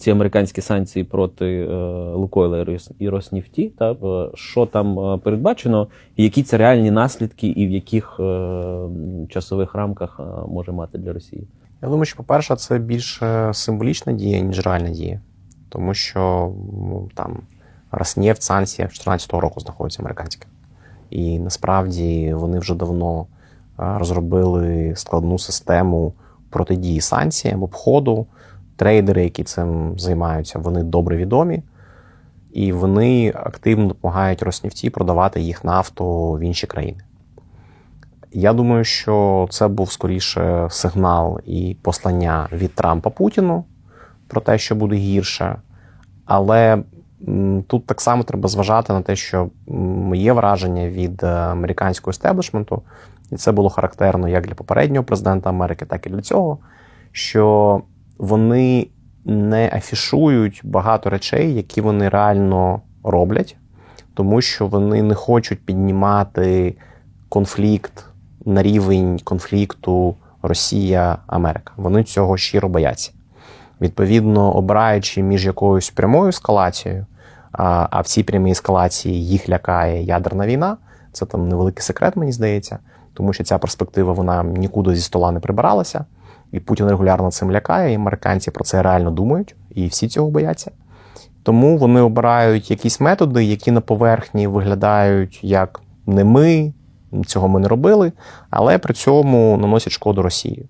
ці американські санкції проти е, Лукойла і Рос- Роснефті, та е, що там е, передбачено, які це реальні наслідки, і в яких часових рамках може мати для Росії? Я думаю, що, по-перше, це більше символічна дія, ніж реальна дія. Тому що ну, там Роснефть, санкція 2014 року знаходяться американська. І насправді вони вже давно розробили складну систему протидії санкціям, обходу. Трейдери, які цим займаються, вони добре відомі. І вони активно допомагають Роснефті продавати їх нафту в інші країни. Я думаю, що це був скоріше сигнал і послання від Трампа Путіну про те, що буде гірше. Але тут так само треба зважати на те, що моє враження від е, американського естеблішменту, і це було характерно як для попереднього президента Америки, так і для цього, що вони не афішують багато речей, які вони реально роблять, тому що вони не хочуть піднімати конфлікт на рівень конфлікту Росія-Америка. Вони цього щиро бояться. Відповідно, обираючи між якоюсь прямою ескалацією, а, в цій прямій ескалації їх лякає ядерна війна. Це там невеликий секрет, мені здається, тому що ця перспектива вона нікуди зі стола не прибиралася, і Путін регулярно цим лякає, і американці про це реально думають, і всі цього бояться. Тому вони обирають якісь методи, які на поверхні виглядають як не ми, цього ми не робили, але при цьому наносять шкоду Росії.